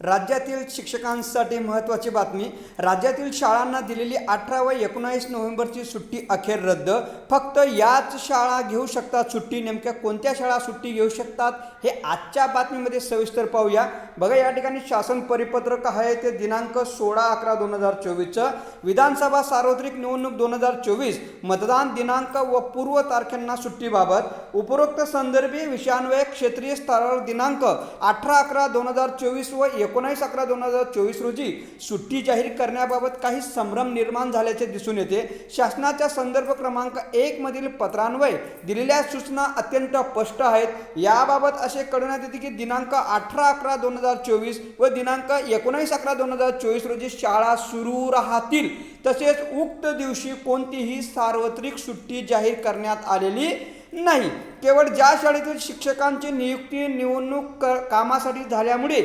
राज्यातील शिक्षकांसाठी महत्त्वाची बातमी राज्यातील शाळांना दिलेली अठरा व एकोणावीस नोव्हेंबरची सुट्टी अखेर रद्द. फक्त याच शाळा घेऊ शकतात सुट्टी नेमक्या कोणत्या शाळा सुट्टी घेऊ शकतात हे आजच्या बातमीमध्ये सविस्तर पाहूया. बघा या ठिकाणी शासन परिपत्रक आहे ते दिनांक सोळा अकरा दोन हजार चोवीसचं. विधानसभा सार्वत्रिक निवडणूक दोन हजार चोवीस मतदान दिनांक व पूर्व तारखांना सुट्टीबाबत. उपरोक्त संदर्भी विषयान्वये क्षेत्रीय स्तरावर दिनांक अठरा अकरा दोन हजार चोवीस व एकोणावीस अकरा दोन हजार चोवीस रोजी सुट्टी जाहीर करण्याबाबत काही संभ्रम निर्माण झाल्याचे दिसून येते. शासनाच्या संदर्भ क्रमांक एक मधील पत्रान्वये दिलेल्या सूचना अत्यंत स्पष्ट आहेत. याबाबत असे कळवण्यात येते की दिनांक अठरा अकरा दोन हजार चोवीस व दिनांक एकोणावीस अकरा दोन हजार चोवीस रोजी शाळा सुरू राहतील. तसेच उक्त दिवशी कोणतीही सार्वत्रिक सुट्टी जाहीर करण्यात आलेली नाही. केवळ ज्या शाळेतील शिक्षकांची नियुक्ती निवडणूक क कामासाठी झाल्यामुळे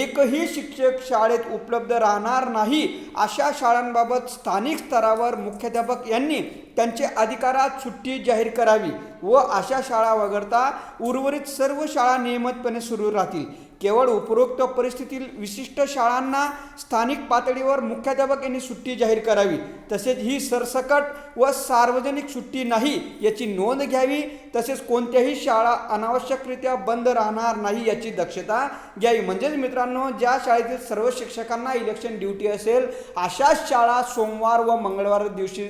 एकही शिक्षक शाळेत उपलब्ध राहणार नाही अशा शाळांबाबत स्थानिक स्तरावर मुख्याध्यापक यांनी त्यांचे अधिकारात सुट्टी जाहीर करावी व अशा शाळा वगळता उर्वरित सर्व शाळा नियमितपणे सुरू राहतील. केवळ उपरोक्त परिस्थितीतील विशिष्ट शाळांना स्थानिक पातळीवर मुख्याध्यापक यांनी सुट्टी जाहीर करावी. तसेच ही सरसकट व सार्वजनिक सुट्टी नाही याची नोंद घ्यावी. तसेच कोणत्याही शाळा अनावश्यकरित्या बंद राहणार नाही याची दक्षता घ्यावी. म्हणजेच मित्रांनो ज्या शाळेतील सर्व शिक्षकांना इलेक्शन ड्युटी असेल अशाच शाळा सोमवार व मंगळवार दिवशी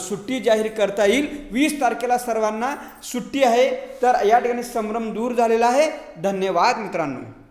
सुट्टी जाहीर करता येईल. वीस तारखेला सर्वांना सुट्टी आहे. तर या ठिकाणी संभ्रम दूर झालेला आहे. धन्यवाद मित्रांनो.